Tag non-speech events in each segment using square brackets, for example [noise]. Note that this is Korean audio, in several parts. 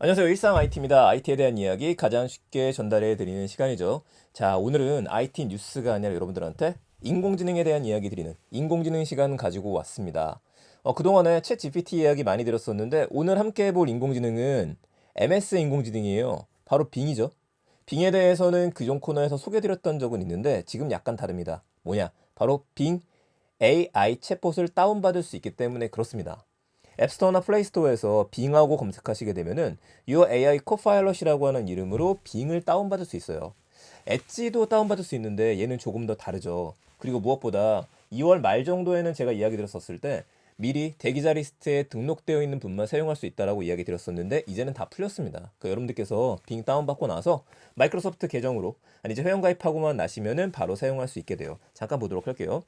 안녕하세요. 일상 IT입니다. IT에 대한 이야기 가장 쉽게 전달해 드리는 시간이죠. 자, 오늘은 IT 뉴스가 아니라 여러분들한테 인공지능에 대한 이야기 드리는 인공지능 시간 가지고 왔습니다. 어, 그동안에 챗 GPT 이야기 많이 들었었는데 오늘 함께 해볼 인공지능은 MS 인공지능이에요. 바로 빙이죠. 빙에 대해서는 그전 코너에서 소개드렸던 적은 있는데 지금 약간 다릅니다. 뭐냐? 바로 빙 AI 챗봇을 다운받을 수 있기 때문에 그렇습니다. 앱스토어나 플레이스토어에서 빙하고 검색하시게 되면은 Your AI Copilot이라고 하는 이름으로 빙을 다운받을 수 있어요. 엣지도 다운받을 수 있는데 얘는 조금 더 다르죠. 그리고 무엇보다 2월 말 정도에는 제가 이야기 드렸었을 때 미리 대기자 리스트에 등록되어 있는 분만 사용할 수 있다라고 이야기 드렸었는데 이제는 다 풀렸습니다. 그 여러분들께서 빙 다운받고 나서 마이크로소프트 계정으로 아니 이제 회원 가입하고만 나시면은 바로 사용할 수 있게 돼요. 잠깐 보도록 할게요.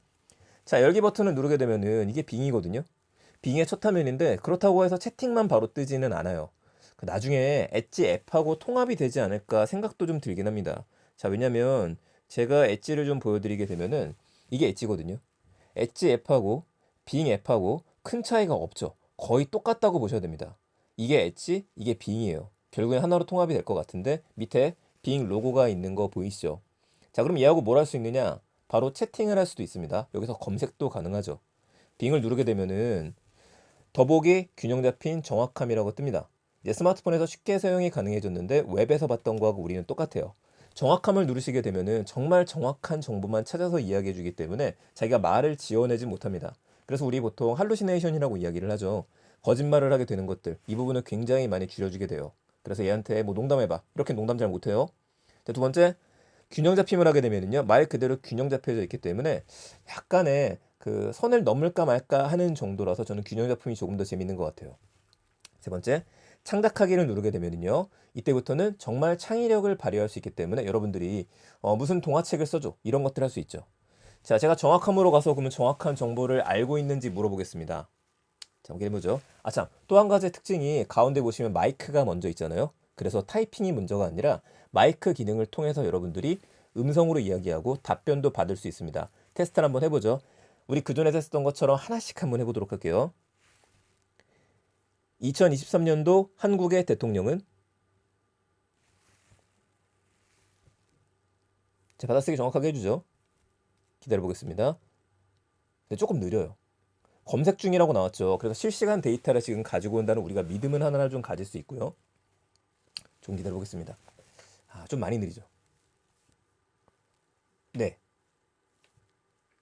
자 열기 버튼을 누르게 되면은 이게 빙이거든요. 빙의 첫 화면인데 그렇다고 해서 채팅만 바로 뜨지는 않아요. 그 나중에 엣지 앱하고 통합이 되지 않을까 생각도 좀 들긴 합니다. 자, 왜냐면 제가 엣지를 좀 보여드리게 되면은 이게 엣지거든요. 엣지 앱하고 빙 앱하고 큰 차이가 없죠. 거의 똑같다고 보셔야 됩니다. 이게 엣지, 이게 빙이에요. 결국엔 하나로 통합이 될 것 같은데 밑에 빙 로고가 있는 거 보이시죠? 자, 그럼 얘하고 뭘 할 수 있느냐? 바로 채팅을 할 수도 있습니다. 여기서 검색도 가능하죠. 빙을 누르게 되면은 더보기 균형 잡힌 정확함이라고 뜹니다. 이제 스마트폰에서 쉽게 사용이 가능해졌는데 웹에서 봤던 거하고 우리는 똑같아요. 정확함을 누르시게 되면은 정말 정확한 정보만 찾아서 이야기해 주기 때문에 자기가 말을 지어내지 못합니다. 그래서 우리 보통 할루시네이션이라고 이야기를 하죠. 거짓말을 하게 되는 것들 이 부분을 굉장히 많이 줄여주게 돼요. 그래서 얘한테 뭐 농담해봐 이렇게 농담 잘 못해요. 자, 두 번째 균형 잡힘을 하게 되면은요 말 그대로 균형 잡혀져 있기 때문에 약간의 그 선을 넘을까 말까 하는 정도라서 저는 균형 잡힘이 조금 더 재밌는 것 같아요. 세 번째 창작하기를 누르게 되면은요 이때부터는 정말 창의력을 발휘할 수 있기 때문에 여러분들이 어, 무슨 동화책을 써줘 이런 것들 할 수 있죠. 자 제가 정확함으로 가서 그러면 정확한 정보를 알고 있는지 물어보겠습니다. 자 한번 해보죠. 아 참 또 한 가지 특징이 가운데 보시면 마이크가 먼저 있잖아요. 그래서 타이핑이 문제가 아니라 마이크 기능을 통해서 여러분들이 음성으로 이야기하고 답변도 받을 수 있습니다. 테스트를 한번 해보죠. 우리 그전에 했었던 것처럼 하나씩 한번 해보도록 할게요. 2023년도 한국의 대통령은 자, 받아쓰기 정확하게 해주죠. 기다려보겠습니다. 근데 조금 느려요. 검색 중이라고 나왔죠. 그래서 실시간 데이터를 지금 가지고 온다는 우리가 믿음은 하나 좀 가질 수 있고요. 좀 기다려보겠습니다. 아, 좀 많이 느리죠. 네.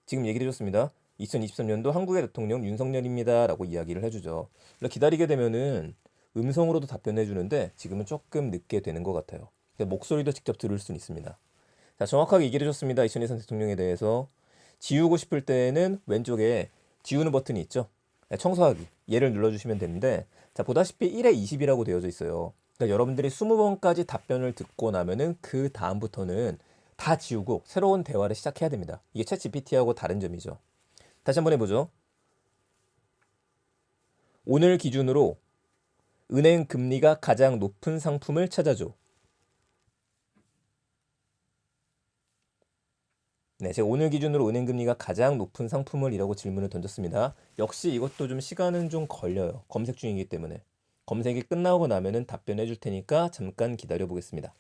지금 얘기를 해줬습니다. 2023년도 한국의 대통령 윤석열입니다. 라고 이야기를 해주죠. 기다리게 되면은 음성으로도 답변해 주는데 지금은 조금 늦게 되는 것 같아요. 목소리도 직접 들을 수는 있습니다. 자, 정확하게 얘기를 해줬습니다. 2023 대통령에 대해서. 지우고 싶을 때는 왼쪽에 지우는 버튼이 있죠. 네, 청소하기. 얘를 눌러주시면 되는데, 자, 보다시피 1에 20이라고 되어져 있어요. 그러니까 여러분들이 20번까지 답변을 듣고 나면은 그 다음부터는 다 지우고 새로운 대화를 시작해야 됩니다. 이게 챗 GPT하고 다른 점이죠. 다시 한번 해보죠. 오늘 기준으로 은행 금리가 가장 높은 상품을 찾아줘. 네, 제가 오늘 기준으로 은행 금리가 가장 높은 상품을 이라고 질문을 던졌습니다. 역시 이것도 좀 시간은 좀 걸려요. 검색 중이기 때문에. 검색이 끝나고 나면은 답변해 줄 테니까 잠깐 기다려 보겠습니다.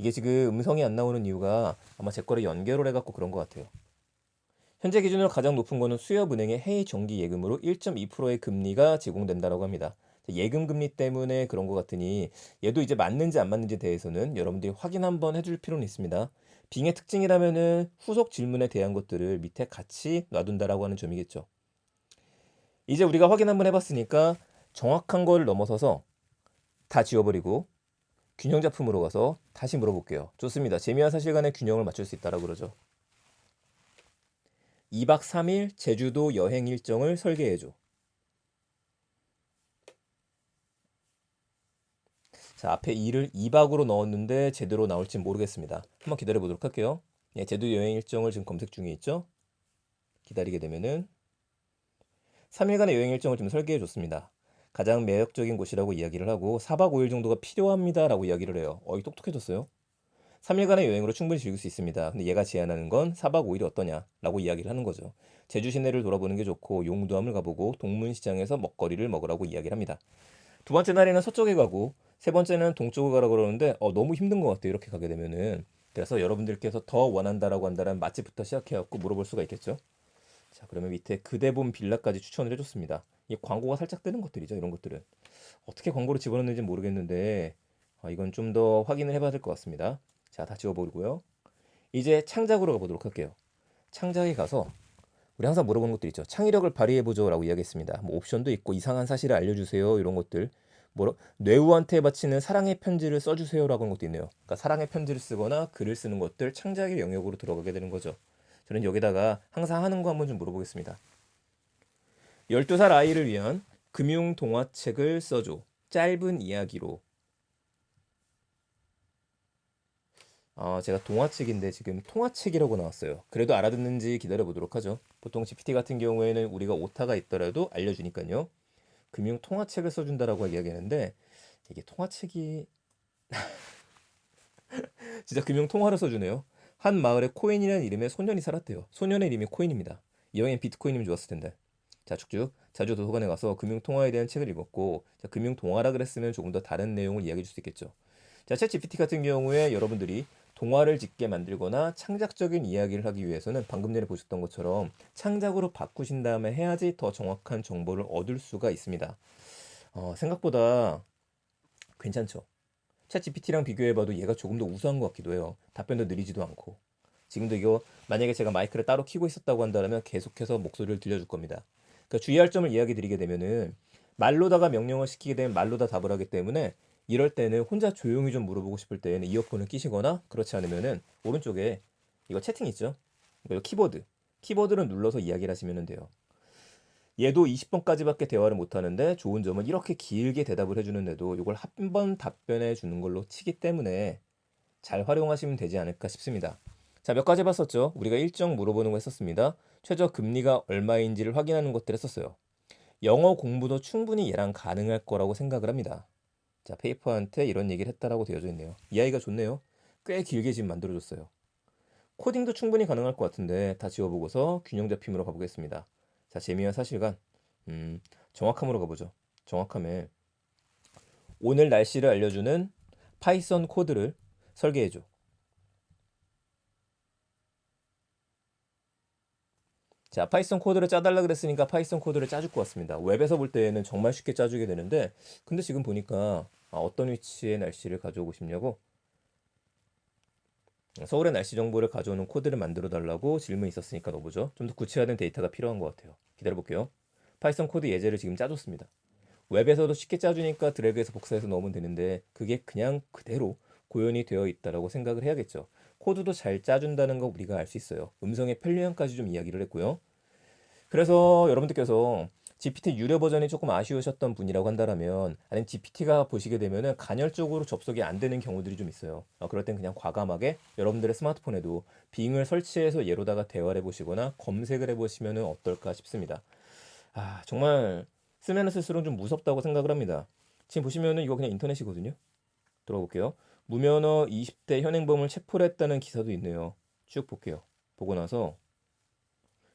이게 지금 음성이 안 나오는 이유가 아마 제 거를 연결을 해갖고 그런 것 같아요. 현재 기준으로 가장 높은 거는 수협은행의 해외 정기 예금으로 1.2%의 금리가 제공된다라고 합니다. 예금 금리 때문에 그런 것 같으니 얘도 이제 맞는지 안 맞는지 대해서는 여러분들이 확인 한번 해줄 필요는 있습니다. 빙의 특징이라면은 후속 질문에 대한 것들을 밑에 같이 놔둔다라고 하는 점이겠죠. 이제 우리가 확인 한번 해봤으니까 정확한 걸 넘어서서 다 지워버리고 균형 작품으로 가서 다시 물어볼게요. 좋습니다. 재미와 사실간의 균형을 맞출 수 있다라고 그러죠. 2박 3일 제주도 여행 일정을 설계해 줘. 자, 앞에 2를 2박으로 넣었는데 제대로 나올지 모르겠습니다. 한번 기다려 보도록 할게요. 예, 제주도 여행 일정을 지금 검색 중에 있죠. 기다리게 되면은 3일간의 여행 일정을 좀 설계해 줬습니다. 가장 매력적인 곳이라고 이야기를 하고 4박 5일 정도가 필요합니다라고 이야기를 해요. 어이 똑똑해졌어요. 3일간의 여행으로 충분히 즐길 수 있습니다. 근데 얘가 제안하는 건 4박 5일이 어떠냐라고 이야기를 하는 거죠. 제주 시내를 돌아보는 게 좋고 용두암을 가보고 동문시장에서 먹거리를 먹으라고 이야기를 합니다. 두 번째 날에는 서쪽에 가고 세 번째는 동쪽에 가라 그러는데 어, 너무 힘든 것 같아요. 이렇게 가게 되면은 그래서 여러분들께서 더 원한다라고 한다면 맛집부터 시작해갖고 물어볼 수가 있겠죠. 자 그러면 밑에 그대본 빌라까지 추천을 해줬습니다. 이 광고가 살짝 뜨는 것들이죠. 이런 것들은 어떻게 광고를 집어넣는지 모르겠는데 아, 이건 좀 더 확인을 해봐야 될 것 같습니다. 자 다 지워버리고요. 이제 창작으로 가보도록 할게요. 창작에 가서 우리 항상 물어보는 것들 있죠. 창의력을 발휘해보죠라고 이야기했습니다. 뭐 옵션도 있고 이상한 사실을 알려주세요 이런 것들. 뭐라 뇌우한테 바치는 사랑의 편지를 써주세요라고 하는 것도 있네요. 그러니까 사랑의 편지를 쓰거나 글을 쓰는 것들 창작의 영역으로 들어가게 되는 거죠. 저는 여기다가 항상 하는 거 한번 좀 물어보겠습니다. 12살 아이를 위한 금융 동화책을 써줘. 짧은 이야기로. 아, 제가 동화책인데 지금 통화책이라고 나왔어요. 그래도 알아듣는지 기다려 보도록 하죠. 보통 GPT 같은 경우에는 우리가 오타가 있더라도 알려주니까요. 금융 통화책을 써준다라고 이야기하는데 이게 통화책이 [laughs] 진짜 금융 통화를 써주네요. 한 마을에 코인이라는 이름의 소년이 살았대요. 소년의 이름이 코인입니다. 이왕엔 비트코인이면 좋았을 텐데. 자, 쭉쭉 자주 도서관에 가서 금융 통화에 대한 책을 읽었고, 자, 금융 동화라 그랬으면 조금 더 다른 내용을 이야기해 줄 수 있겠죠. 자, 챗 GPT 같은 경우에 여러분들이 동화를 짓게 만들거나 창작적인 이야기를 하기 위해서는 방금 전에 보셨던 것처럼 창작으로 바꾸신 다음에 해야지 더 정확한 정보를 얻을 수가 있습니다. 어, 생각보다 괜찮죠. 챗 GPT랑 비교해봐도 얘가 조금 더 우수한 것 같기도 해요. 답변도 느리지도 않고. 지금도 이거 만약에 제가 마이크를 따로 키고 있었다고 한다면 계속해서 목소리를 들려줄 겁니다. 그러니까 주의할 점을 이야기 드리게 되면은 말로다가 명령을 시키게 되면 말로다 답을 하기 때문에 이럴 때는 혼자 조용히 좀 물어보고 싶을 때는 이어폰을 끼시거나 그렇지 않으면은 오른쪽에 이거 채팅 있죠? 이거 키보드. 키보드를 눌러서 이야기를 하시면 돼요. 얘도 20번까지밖에 대화를 못 하는데 좋은 점은 이렇게 길게 대답을 해주는데도 이걸 한 번 답변해 주는 걸로 치기 때문에 잘 활용하시면 되지 않을까 싶습니다. 자, 몇 가지 봤었죠? 우리가 일정 물어보는 거 했었습니다. 최저 금리가 얼마인지를 확인하는 것들 했었어요. 영어 공부도 충분히 얘랑 가능할 거라고 생각을 합니다. 자, 페이퍼한테 이런 얘기를 했다라고 되어져 있네요. 이 아이가 좋네요. 꽤 길게 지금 만들어줬어요. 코딩도 충분히 가능할 것 같은데 다 지워보고서 균형 잡힘으로 가보겠습니다. 자, 재미와 사실관. 음, 정확함으로 가보죠. 정확함에 오늘 날씨를 알려주는 파이썬 코드를 설계해줘. 자, 파이썬 코드를 짜달라 그랬으니까 파이썬 코드를 짜줄 것 같습니다. 웹에서 볼 때는 정말 쉽게 짜주게 되는데, 근데 지금 보니까 아, 어떤 위치의 날씨를 가져오고 싶냐고 서울의 날씨 정보를 가져오는 코드를 만들어 달라고 질문이 있었으니까 넣어보죠. 좀 더 구체화된 데이터가 필요한 것 같아요. 기다려 볼게요. 파이썬 코드 예제를 지금 짜줬습니다. 웹에서도 쉽게 짜주니까 드래그해서 복사해서 넣으면 되는데 그게 그냥 그대로 고연이 되어 있다라고 생각을 해야겠죠. 코드도 잘 짜준다는 거 우리가 알 수 있어요. 음성의 편리함까지 좀 이야기를 했고요. 그래서 여러분들께서 GPT 유료 버전이 조금 아쉬우셨던 분이라고 한다면 아니면 GPT가 보시게 되면은 간헐적으로 접속이 안 되는 경우들이 좀 있어요. 어, 그럴 땐 그냥 과감하게 여러분들의 스마트폰에도 빙을 설치해서 얘로다가 대화를 해보시거나 검색을 해보시면 어떨까 싶습니다. 아 정말 쓰면 쓸수록 좀 무섭다고 생각을 합니다. 지금 보시면은 이거 그냥 인터넷이거든요. 들어볼게요. 무면허 20대 현행범을 체포를 했다는 기사도 있네요. 쭉 볼게요. 보고 나서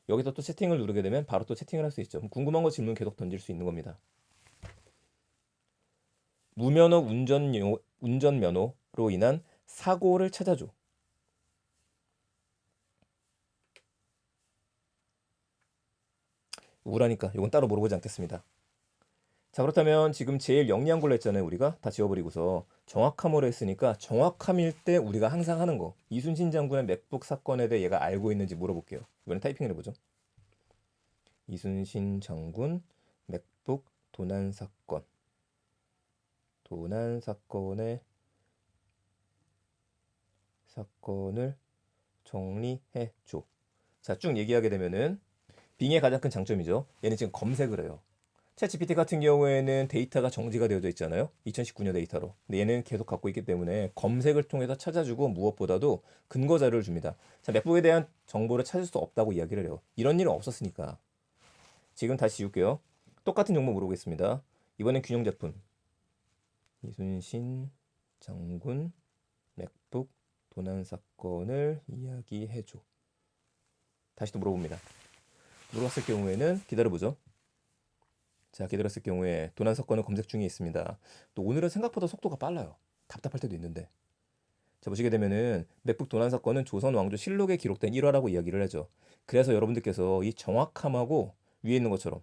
여기서 또 채팅을 누르게 되면 바로 또 채팅을 할 수 있죠. 궁금한 거 질문 계속 던질 수 있는 겁니다. 무면허 운전 운전면허로 인한 사고를 찾아줘. 우울하니까 이건 따로 물어보지 않겠습니다. 자 그렇다면 지금 제일 영리한 걸로 했잖아요 우리가 다 지워버리고서 정확함으로 했으니까 정확함일 때 우리가 항상 하는 거 이순신 장군의 맥북 사건에 대해 얘가 알고 있는지 물어볼게요 이번엔 타이핑을 해보죠 이순신 장군 맥북 도난 사건 도난 사건의 사건을 정리해 줘. 자, 쭉 얘기하게 되면은 빙의 가장 큰 장점이죠. 얘는 지금 검색을 해요. 챗 GPT 같은 경우에는 데이터가 정지가 되어져 있잖아요. 2019년 데이터로. 근데 얘는 계속 갖고 있기 때문에 검색을 통해서 찾아주고 무엇보다도 근거 자료를 줍니다. 자, 맥북에 대한 정보를 찾을 수 없다고 이야기를 해요. 이런 일은 없었으니까. 지금 다시 지울게요. 똑같은 정보 물어보겠습니다. 이번엔 균형 제품. 이순신 장군 맥북 도난 사건을 이야기해줘. 다시 또 물어봅니다. 물어봤을 경우에는 기다려보죠. 자, 기다렸을 경우에 도난 사건을 검색 중에 있습니다. 또 오늘은 생각보다 속도가 빨라요. 답답할 때도 있는데. 자, 보시게 되면은 맥북 도난 사건은 조선 왕조 실록에 기록된 일화라고 이야기를 하죠. 그래서 여러분들께서 이 정확함하고 위에 있는 것처럼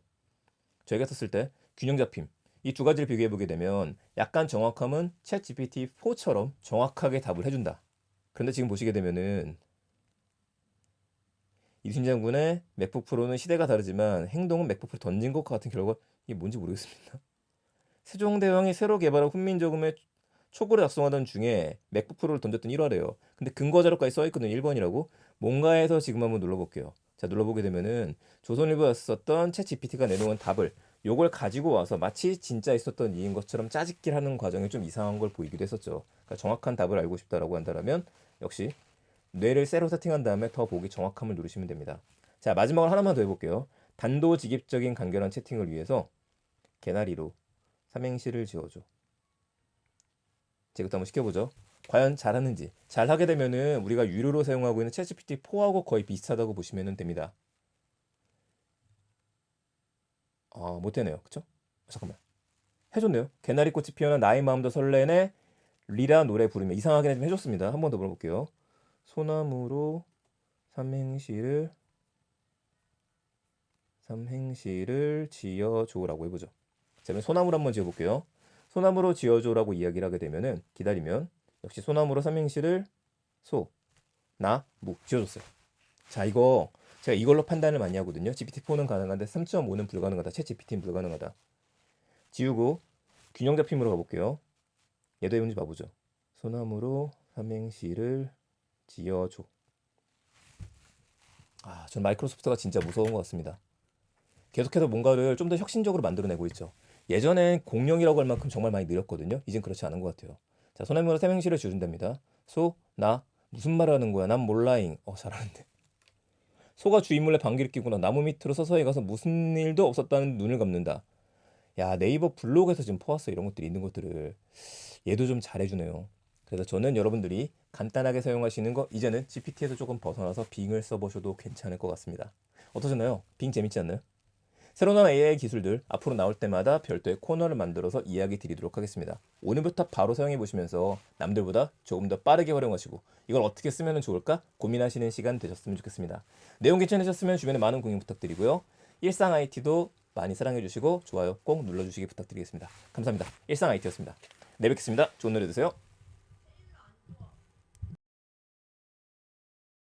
저희가 썼을 때 균형 잡힘 이 두 가지를 비교해 보게 되면 약간 정확함은 챗 GPT 4처럼 정확하게 답을 해준다. 그런데 지금 보시게 되면은 이순 장군의 맥북 프로는 시대가 다르지만 행동은 맥북 프로 던진 것 같은 결과 이게 뭔지 모르겠습니다. [laughs] 세종대왕이 새로 개발한 훈민저금의 초고를 작성하던 중에 맥북 프로를 던졌던 1화래요. 근데 근거 자료까지 써 있거든요. 1번이라고. 뭔가에서 지금 한번 눌러볼게요. 자 눌러보게 되면은 조선일보에 썼던 챗 GPT가 내놓은 답을 요걸 가지고 와서 마치 진짜 있었던 이인 것처럼 짜집기를 하는 과정이 좀 이상한 걸 보이기도 했었죠. 그러니까 정확한 답을 알고 싶다라고 한다면 역시 뇌를 새로 세팅한 다음에 더 보기 정확함을 누르시면 됩니다. 자 마지막으로 하나만 더 해볼게요. 단도직입적인 간결한 채팅을 위해서 개나리로 삼행시를 지어줘. 또 한번 시켜보죠. 과연 잘하는지. 잘하게 되면은 우리가 유료로 사용하고 있는 챗GPT 4하고 거의 비슷하다고 보시면 됩니다. 아, 못되네요. 그쵸? 잠깐만. 해줬네요. 개나리꽃이 피어난 나의 마음도 설레네. 리라 노래 부르며 이상하게 좀 해줬습니다. 한 번 더 물어볼게요. 소나무로 삼행시를 삼행시를 지어줘라고 해보죠. 자, 소나무로 한번 지어볼게요. 소나무로 지어줘라고 이야기를 하게 되면은 기다리면 역시 소나무로 삼행시를 소, 나, 무 지어줬어요. 자, 이거 제가 이걸로 판단을 많이 하거든요. GPT-4는 가능한데 3.5는 불가능하다. 채 GPT는 불가능하다. 지우고 균형 잡힘으로 가볼게요. 얘도 해본지 봐보죠. 소나무로 삼행시를 지어줘. 아, 전 마이크로소프트가 진짜 무서운 것 같습니다. 계속해서 뭔가를 좀 더 혁신적으로 만들어내고 있죠. 예전엔 공룡이라고 할 만큼 정말 많이 느렸거든요. 이젠 그렇지 않은 것 같아요. 자, 소나무로 삼행시를 지어준답니다. 소, 나, 무슨 말을 하는 거야? 난 몰라잉. 어, 잘하는데. 소가 주인물에 방귀를 끼구나. 나무 밑으로 서서히 가서 무슨 일도 없었다는 눈을 감는다. 야, 네이버 블로그에서 지금 퍼왔어. 이런 것들이 있는 것들을. 얘도 좀 잘해주네요. 그래서 저는 여러분들이 간단하게 사용하시는 거 이제는 GPT에서 조금 벗어나서 빙을 써보셔도 괜찮을 것 같습니다. 어떠셨나요? 빙 재밌지 않나요? 새로 나온 AI 기술들 앞으로 나올 때마다 별도의 코너를 만들어서 이야기 드리도록 하겠습니다. 오늘부터 바로 사용해 보시면서 남들보다 조금 더 빠르게 활용하시고 이걸 어떻게 쓰면 좋을까 고민하시는 시간 되셨으면 좋겠습니다. 내용 괜찮으셨으면 주변에 많은 공유 부탁드리고요. 일상 IT도 많이 사랑해 주시고 좋아요 꼭 눌러 주시기 부탁드리겠습니다. 감사합니다. 일상 IT였습니다. 내일 뵙겠습니다. 좋은 노래 되세요.